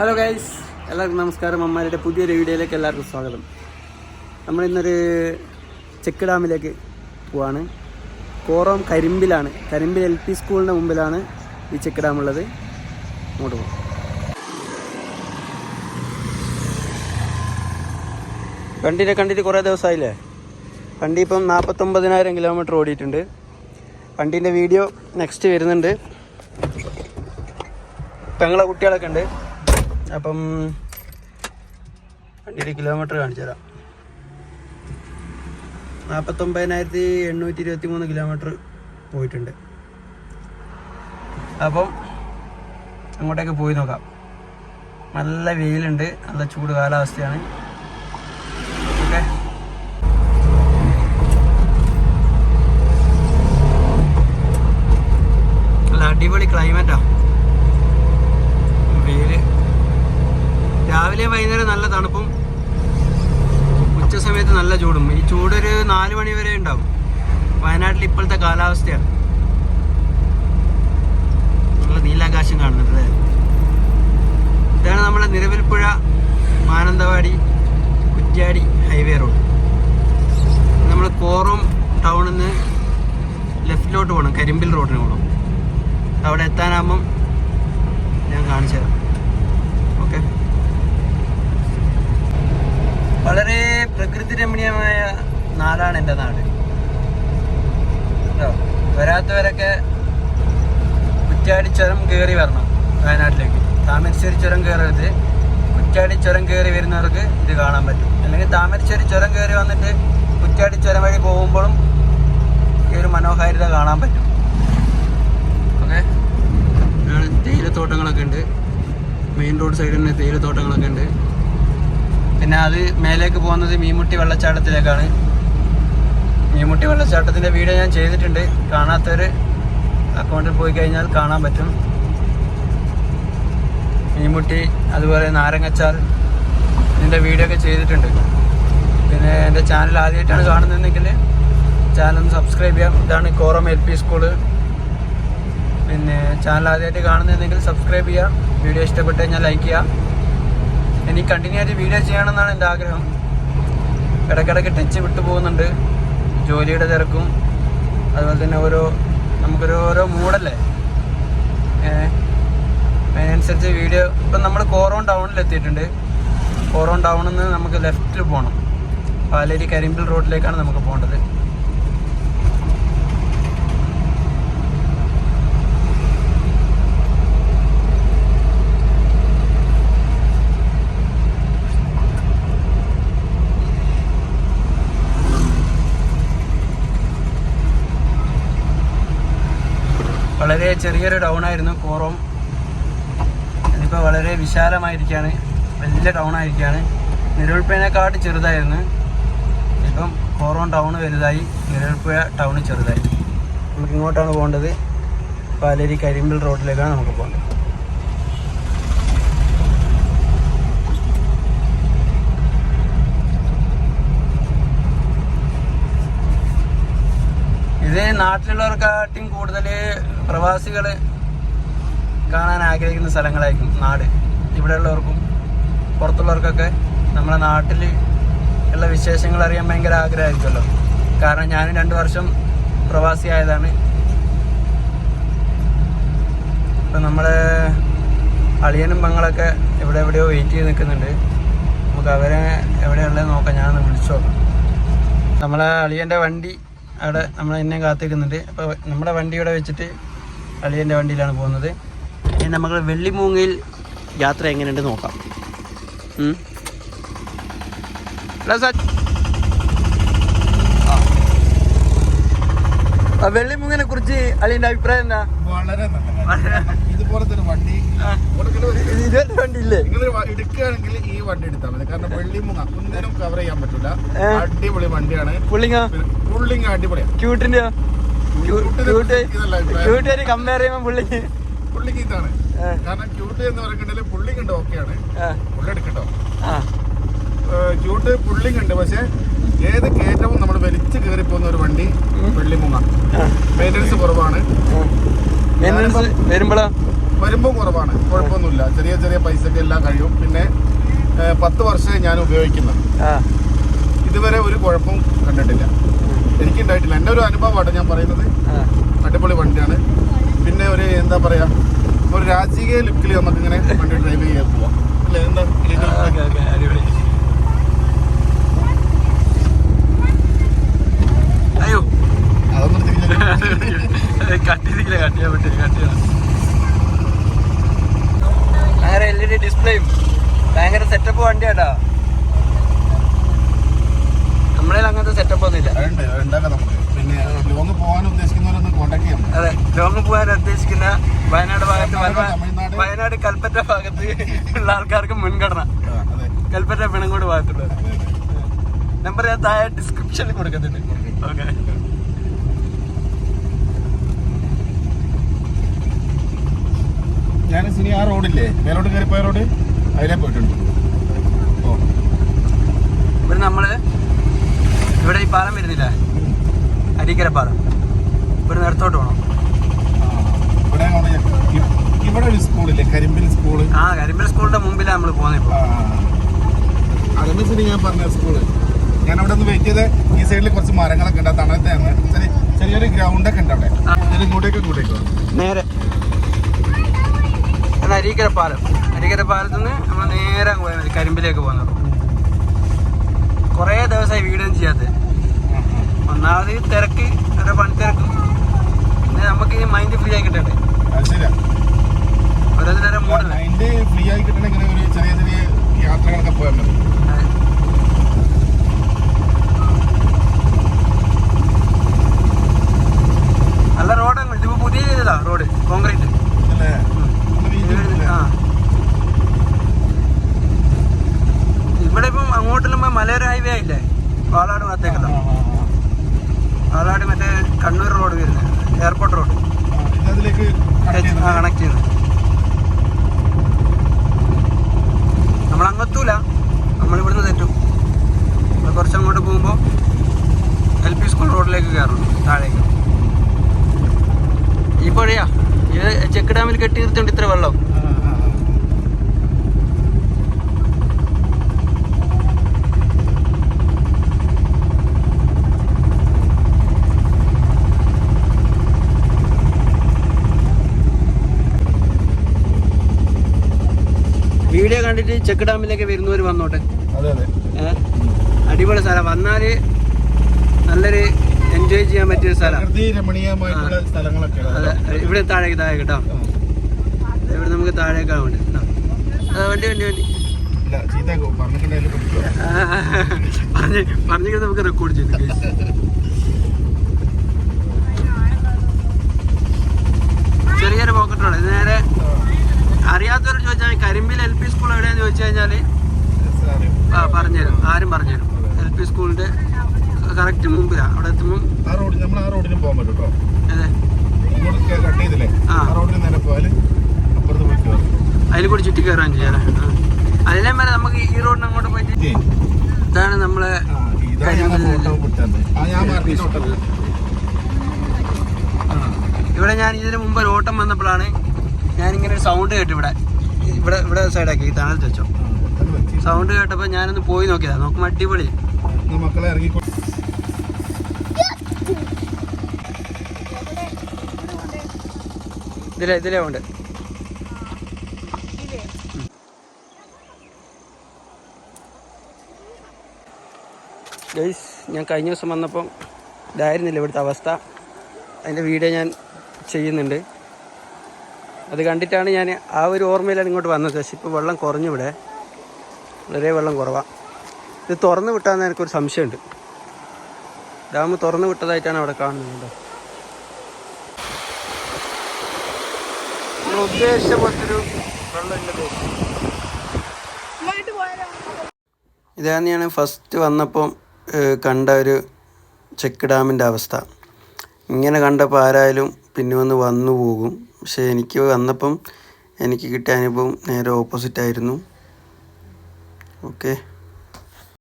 Hello guys എല്ലാവർക്കും നമസ്കാരം. അമ്മാരുടെ പുതിയൊരു വീഡിയോയിലേക്ക് എല്ലാവർക്കും സ്വാഗതം. നമ്മൾ ഇന്നൊരു ചെക്ക് ഡാമിലേക്ക് പോവാണ്. കോറോം കരിമ്പിലാണ്. കരിമ്പിൽ എൽ പി സ്കൂളിന്റെ മുമ്പിലാണ് ഈ ചെക്ക് ഡാം ഉള്ളത്. അങ്ങോട്ട് പോകും കണ്ടിട്ട് കണ്ടിട്ട് കുറേ ദിവസമായില്ലേ? വണ്ടി ഇപ്പം നാൽപ്പത്തൊമ്പതിനായിരം കിലോമീറ്റർ ഓടിയിട്ടുണ്ട്. വണ്ടീന്റെ വീഡിയോ നെക്സ്റ്റ് വരുന്നുണ്ട്. പെങ്ങളെ കുട്ടികളൊക്കെ ഉണ്ട്. അപ്പം വണ്ടിയുടെ കിലോമീറ്റർ കാണിച്ചു തരാം. നാൽപ്പത്തൊമ്പതിനായിരത്തി എണ്ണൂറ്റി ഇരുപത്തി മൂന്ന് കിലോമീറ്റർ പോയിട്ടുണ്ട്. അപ്പം അങ്ങോട്ടേക്ക് പോയി നോക്കാം. നല്ല വെയിലുണ്ട് നല്ല ചൂട് കാലാവസ്ഥയാണ്. ഓക്കെ. അടിപൊളി ക്ലൈമറ്റാ രാവിലെ വൈകുന്നേരം നല്ല തണുപ്പും ഉച്ച സമയത്ത് നല്ല ചൂടും. ഈ ചൂടൊരു നാല് മണി വരെ ഉണ്ടാവും. വയനാട്ടിൽ ഇപ്പോഴത്തെ കാലാവസ്ഥയാണ്. നല്ല നീലാകാശം കാണുന്നുണ്ട് ഇതാണ് നമ്മുടെ നിലവിൽപ്പുഴ മാനന്തവാടി കുറ്റ്യാടി ഹൈവേ റോഡ്. നമ്മൾ കോറും ടൗണിൽ നിന്ന് ലെഫ്റ്റിലോട്ട് പോകണം കരിമ്പിൽ റോഡിന് പോകണം അവിടെ എത്താനാകുമ്പം ഞാൻ കാണിച്ചു തരാം ഓക്കെ വളരെ പ്രകൃതി രമണീയമായ നാടാണ് എന്റെ നാട്. കേട്ടോ? വരാത്തവരൊക്കെ കുറ്റ്യാടി ചുരം കയറി വരണം വയനാട്ടിലേക്ക്. താമരശ്ശേരി ചുരം കയറരുത് കുറ്റ്യാടി ചുരം കയറി വരുന്നവർക്ക് ഇത് കാണാൻ പറ്റും. അല്ലെങ്കിൽ താമരശ്ശേരി ചുരം കയറി വന്നിട്ട് കുറ്റ്യാടി ചുരം വഴി പോകുമ്പോഴും ഈ ഒരു മനോഹാരിത കാണാൻ പറ്റും. ഓക്കെ? തേയിലത്തോട്ടങ്ങളൊക്കെ ഉണ്ട്. മെയിൻ റോഡ് സൈഡിൽ തന്നെ തേയിലത്തോട്ടങ്ങളൊക്കെ ഉണ്ട്. പിന്നെ അത് മേലേക്ക് പോകുന്നത് മീൻമുട്ടി വെള്ളച്ചാട്ടത്തിലേക്കാണ്. മീൻമുട്ടി വെള്ളച്ചാട്ടത്തിന്റെ വീഡിയോ ഞാൻ ചെയ്തിട്ടുണ്ട്. കാണാത്തവർ അക്കൗണ്ടിൽ പോയി കഴിഞ്ഞാൽ കാണാൻ പറ്റും. മീൻമുട്ടി അതുപോലെ നാരങ്ങച്ചാൽ ഇതിന്റെ വീഡിയോ ഒക്കെ ചെയ്തിട്ടുണ്ട്. പിന്നെ എന്റെ ചാനൽ ആദ്യമായിട്ടാണ് കാണുന്നതെങ്കിൽ ചാനൽ ഒന്ന് സബ്സ്ക്രൈബ് ചെയ്യാം. ഇതാണ് കോറം എൽ പി സ്കൂൾ. പിന്നെ ചാനൽ ആദ്യമായിട്ട് കാണുന്നതെങ്കിൽ സബ്സ്ക്രൈബ് ചെയ്യാം. വീഡിയോ ഇഷ്ടപ്പെട്ട് കഴിഞ്ഞാൽ ലൈക്ക് ചെയ്യാം. എനിക്ക് കണ്ടിന്യൂ ആയിട്ട് വീഡിയോ ചെയ്യണമെന്നാണ് എന്റെ ആഗ്രഹം. ഇടയ്ക്കിടയ്ക്ക് ടച്ച് വിട്ടു പോകുന്നുണ്ട്. ജോലിയുടെ തിരക്കും അതുപോലെ തന്നെ ഓരോ നമുക്കൊരു ഓരോ മൂഡല്ലേ? ഏഹ് അതിനനുസരിച്ച് വീഡിയോ ഇപ്പം നമ്മൾ കോറോൺ ടൗണിൽ എത്തിയിട്ടുണ്ട്. കോറോൺ ടൗണിൽ നിന്ന് നമുക്ക് ലെഫ്റ്റിൽ പോകണം പാലേരി കരിമ്പിൽ റോഡിലേക്കാണ് നമുക്ക് പോകേണ്ടത്. ചെറിയൊരു ടൗൺ ആയിരുന്നു കോറോം അതിപ്പോൾ വളരെ വിശാലമായിരിക്കുകയാണ് വലിയ ടൗൺ ആയിരിക്കുകയാണ് നിലവിൽപ്പേനെക്കാട്ട് ചെറുതായിരുന്നു. ഇപ്പം കോറോം ടൗൺ വലുതായി. നിലവിൽപ്പുഴ ടൗൺ ചെറുതായി. നമുക്ക് ഇങ്ങോട്ടാണ് പോകേണ്ടത്. പാലേരി കരിമ്പിൽ റോഡിലേക്കാണ് നമുക്ക് പോകേണ്ടത്. ഇത് നാട്ടിലുള്ളവർക്കാട്ടും കൂടുതൽ പ്രവാസികൾ കാണാൻ ആഗ്രഹിക്കുന്ന സ്ഥലങ്ങളായിരിക്കും നാട്. ഇവിടെയുള്ളവർക്കും പുറത്തുള്ളവർക്കൊക്കെ നമ്മുടെ നാട്ടിൽ ഉള്ള വിശേഷങ്ങൾ അറിയാൻ ഭയങ്കര ആഗ്രഹമായിരിക്കുമല്ലോ. കാരണം ഞാൻ രണ്ട് വർഷം പ്രവാസി ആയതാണ്. ഇപ്പം നമ്മുടെ അളിയനും പെങ്ങളൊക്കെ ഇവിടെ എവിടെയോ വെയിറ്റ് ചെയ്ത് നിൽക്കുന്നുണ്ട്. നമുക്ക് അവരെ എവിടെയുള്ളത് നോക്കാം. ഞാനൊന്ന് വിളിച്ചു നോക്കാം. നമ്മളെ അളിയന്റെ വണ്ടി അവിടെ നമ്മൾ എന്നെ കാത്തിരിക്കുന്നുണ്ട്. അപ്പോൾ നമ്മുടെ വണ്ടി ഇവിടെ വെച്ചിട്ട് അളിയന്റെ വണ്ടിയിലാണ് പോകുന്നത്. ഇനി നമ്മൾ വെള്ളിമൂങ്ങയിൽ യാത്ര എങ്ങനെയുണ്ട് നോക്കാം. ഉം. എടാ സ- ആ. ആ വെള്ളിമൂങ്ങിനെ കുറിച്ച് അളിയന്റെ അഭിപ്രായം എന്താ? വളരെ. ഇതുപോലത്തെ ഒരു വണ്ടി ആ. കൊടുക്കുന്ന ഒരു- ഇത് ഇതുവരെ വണ്ടി ഇല്ലേ നിങ്ങൾ എടുക്കുകയാണെങ്കിൽ ഈ വണ്ടി എടുത്താൽ മതി. കാരണം വെള്ളിമുങ്ങ ഒന്നിനും കവർ ചെയ്യാൻ പറ്റില്ല അടിപൊളി വണ്ടിയാണ്. പുള്ളിങ്ങ? പുള്ളിങ്ങ അടിപൊളിയാണ് ക്യൂട്ടിന്റെയോ ക്യൂട്ടിനെ ക്യൂട്ട്. കമ്പയർ ചെയ്യുമ്പോൾ പുള്ളിക്ക് പുള്ളിങ് ഇതാണ് കാരണം ക്യൂട്ട് എന്ന് പറയുന്നുണ്ടെങ്കിൽ പുള്ളിങ് ഉണ്ട് ഓക്കെയാണ് പുള്ളി എടുക്കട്ടോ. ക്യൂട്ട് പുള്ളിങ് ഉണ്ട് പക്ഷെ ഏത് കയറ്റവും നമ്മൾ വലിച്ചു കയറി പോകുന്ന ഒരു വണ്ടി വെള്ളിമുങ്ങ. മെയിന്റനൻസ് കുറവാണ്. വരുമ്പോഴോ വരുമ്പോൾ കുറവാണ്. കുഴപ്പമൊന്നുമില്ല. ചെറിയ ചെറിയ പൈസക്ക് എല്ലാം കഴിയും. പിന്നെ പത്ത് വർഷമായി ഞാൻ ഉപയോഗിക്കുന്നത്. ഇതുവരെ ഒരു കുഴപ്പവും കണ്ടിട്ടില്ല. എനിക്കുണ്ടായിട്ടില്ല. എന്റെ ഒരു അനുഭവമാണ് ഞാൻ പറയുന്നത്. അടിപൊളി വണ്ടിയാണ്. പിന്നെ ഒരു എന്താ പറയാ ഒരു രാജകീയ ലുക്കിൽ നമുക്ക് ഇങ്ങനെ വണ്ടി ഡ്രൈവ് ചെയ്യാൻ പോവാം. അല്ലേ? എന്താ? ഇതിന് ഓക്കെ ഓക്കെ അടിപൊളി അയ്യോ അതൊന്നും തിരിഞ്ഞില്ല കട്ടിയിരിക്കില്ല കട്ട് ചെയ്യാൻ പറ്റില്ല കട്ട് ചെയ്യണം ഭയങ്കര എൽ ഇ ഡി ഡിസ്പ്ലേയും ഭയങ്കര സെറ്റപ്പ് വണ്ടിയാട്ടാ നമ്മളെ അങ്ങനത്തെ സെറ്റപ്പ് ഒന്നുമില്ല പിന്നെ ലോങ് പോകാൻ ഉദ്ദേശിക്കുന്നവരൊന്ന് കോൺടാക്ട് ചെയ്യാം. അതെ ലോങ് പോകാൻ ഉദ്ദേശിക്കുന്ന വയനാട് ഭാഗത്ത് വയനാട് കൽപ്പറ്റ ഭാഗത്ത് ഉള്ള ആൾക്കാർക്ക് മുൻഗണന. അതെ. കൽപ്പറ്റ പിണങ്ങോട് ഭാഗത്തുള്ളത്. നമ്പർ ഞാൻ താഴെ ഡിസ്ക്രിപ്ഷനിൽ കൊടുക്കുന്നുണ്ട് ഓക്കെ ഞാൻ സിനി ആ റോഡില്ലേ മേലോട്ട് കയറി പോയ റോഡ് അതിലേ പോയിട്ടുണ്ട്. ഓ. ഇവിടെ നമ്മൾ ഇവിടെ ഈ പാലം വരുന്നില്ല? അരീക്കര പാലം. ഇവിടെ നേരത്തോട്ട് പോകണം ഇവിടെ ഒരു സ്കൂളില്ലേ കരിമ്പിൽ സ്കൂൾ ആ കരിമ്പിൽ സ്കൂളിന്റെ മുമ്പിലാണ് നമ്മൾ പോകുന്നത് ഇപ്പോൾ അതെന്നെ ഞാൻ പറഞ്ഞ സ്കൂൾ ഞാൻ അവിടെ ഒന്ന് വെയിറ്റ് ചെയ്ത്. ഈ സൈഡിൽ കുറച്ച് മരങ്ങളൊക്കെ ഉണ്ട്. തണലത്തെ തണലത്താണ് ചെറിയ ചെറിയൊരു ഗ്രൗണ്ടൊക്കെ ഉണ്ട് അവിടെ. ഞാൻ ഇങ്ങോട്ടേക്ക് ഇങ്ങോട്ടേക്ക് നേരെ. അരീക്കര പാലം. അരീക്കര പാലത്ത് നിന്ന് നമ്മൾ നേരെ പോയാൽ മതി. കരിമ്പിലേക്ക് പോകുന്നത് കുറേ ദിവസമായി വീടൊന്നും ചെയ്യാത്തത് ഒന്നാമത് തിരക്ക് അവരുടെ പണി തിരക്ക്. പിന്നെ നമുക്ക് മൈൻഡ് ഫ്രീ ആയി കിട്ടട്ടെ ഓരോരുത്തരുടെ മൂടല്ലേ മൈൻഡ് ഫ്രീ ആയി കിട്ടണമെങ്കിൽ ചെറിയ ചെറിയ യാത്രകളൊക്കെ പോയാൽ മതി അതെ. നല്ല റോഡാണ് ഇതിപ്പോ ചെയ്തതാ റോഡ് കോൺക്രീറ്റ്? ആ. ഇവിടെ ഇപ്പം അങ്ങോട്ടുള്ള മലയോര ഹൈവേ ആയില്ലേ? പാലാട് ഭാഗത്തേക്കല്ല. പാലാട് മറ്റേ കണ്ണൂർ റോഡ് വരുന്നത് എയർപോർട്ട് റോഡ്. ഇത്. കണക്ട് ചെയ്യുന്നത്. നമ്മൾ അങ്ങത്തൂല. നമ്മൾ ഇവിടുന്ന് തെറ്റും. നമ്മൾ കുറച്ച് അങ്ങോട്ട് പോകുമ്പോൾ എൽ പി സ്കൂൾ റോഡിലേക്ക് കയറണം താഴേക്ക്. ഈ പുഴയാ. ഇത് ചെക്ക് ഡാമിൽ കെട്ടി നിർത്തിയുണ്ട് ഇത്ര വെള്ളം. വീഡിയോ കണ്ടിട്ട് ചെക്ക് ഡാമിലേക്ക് വരുന്നവർ വന്നോട്ടെ. അതെ അതെ. അടിപൊളി സ്ഥലം. വന്നാൽ നല്ലൊരു എൻജോയ് ചെയ്യാൻ പറ്റിയ അതെ ഇവിടെ താഴേക്ക് താഴെ കേട്ടോ. ഇവിടെ നമുക്ക് താഴേക്കാണ് വേണ്ടി വണ്ടി വണ്ടി. വണ്ടി പറഞ്ഞിട്ട് നമുക്ക് റെക്കോർഡ് ചെയ്തു. ചെറിയൊരു പോക്കറ്റ് റോഡ് നേരെ അറിയാത്തവർ ചോദിച്ചാൽ കരിമ്പിൽ എൽ പി സ്കൂൾ എവിടെയാന്ന് ചോദിച്ചു കഴിഞ്ഞാൽ ആ പറഞ്ഞുതരും. ആരും പറഞ്ഞുതരും. എൽ പി സ്കൂളിന്റെ കറക്റ്റ് മുമ്പിലാണ് അവിടെ എത്തുമ്പം ആ റോഡിൽ നമ്മൾ ആ റോഡിനും പോകാൻ പറ്റും കേട്ടോ. കട്ട് ചെയ്തില്ലേ? ആ. റോഡിൽ നേരെ പോയാൽ അപ്പുറത്ത് പോയി കയറും അതിൽ കൂടി ചുറ്റി കയറാൻ ചെയ്യാം അല്ലേ? മേലെ അതിലേം വരെ നമുക്ക് ഈ റോഡിന് അങ്ങോട്ട് പോയിട്ട് ഇതേ, ഇതാണ് നമ്മളെ ഇവിടെ ഞാൻ ഇതിന് മുമ്പ് ഒരു ഓട്ടം വന്നപ്പോഴാണ് ഞാനിങ്ങനെ ഒരു സൗണ്ട് കേട്ടു ഇവിടെ ഇവിടെ ഇവിടെ സൈഡാക്കി ഈ തണൽ വെച്ചോ. സൗണ്ട് കേട്ടപ്പോൾ ഞാനൊന്ന് പോയി നോക്കിയതാ. നോക്കുമ്പോൾ അടിപൊളി. മക്കളെ ഇറങ്ങിക്കോ ഇതിലെ ഇതിലെ ഉണ്ട്. ഞാൻ കഴിഞ്ഞ ദിവസം വന്നപ്പം ഇതായിരുന്നില്ല ഇവിടുത്തെ അവസ്ഥ. അതിന്റെ വീഡിയോ ഞാൻ ചെയ്യുന്നുണ്ട്. അത് കണ്ടിട്ടാണ് ഞാൻ ആ ഒരു ഓർമ്മയിലാണ് ഇങ്ങോട്ട് വന്നത്. പക്ഷേ ഇപ്പോൾ വെള്ളം കുറഞ്ഞു ഇവിടെ വളരെ വെള്ളം കുറവാണ് ഇത് തുറന്നു വിട്ടാന്ന് എനിക്കൊരു സംശയമുണ്ട്. ഡാം തുറന്നു വിട്ടതായിട്ടാണ് അവിടെ കാണുന്നത് കേട്ടോ. നമ്മൾ ഇതാണ് ഞാൻ ഫസ്റ്റ് വന്നപ്പം കണ്ട ഒരു ചെക്ക് ഡാമിന്റെ അവസ്ഥ. ഇങ്ങനെ കണ്ടപ്പോൾ ആരായാലും പിന്നെ വന്ന് വന്നു പോകും. പക്ഷേ എനിക്ക് വന്നപ്പം എനിക്ക് കിട്ടിയ അനുഭവം നേരെ ഓപ്പോസിറ്റ് ആയിരുന്നു. ഓക്കെ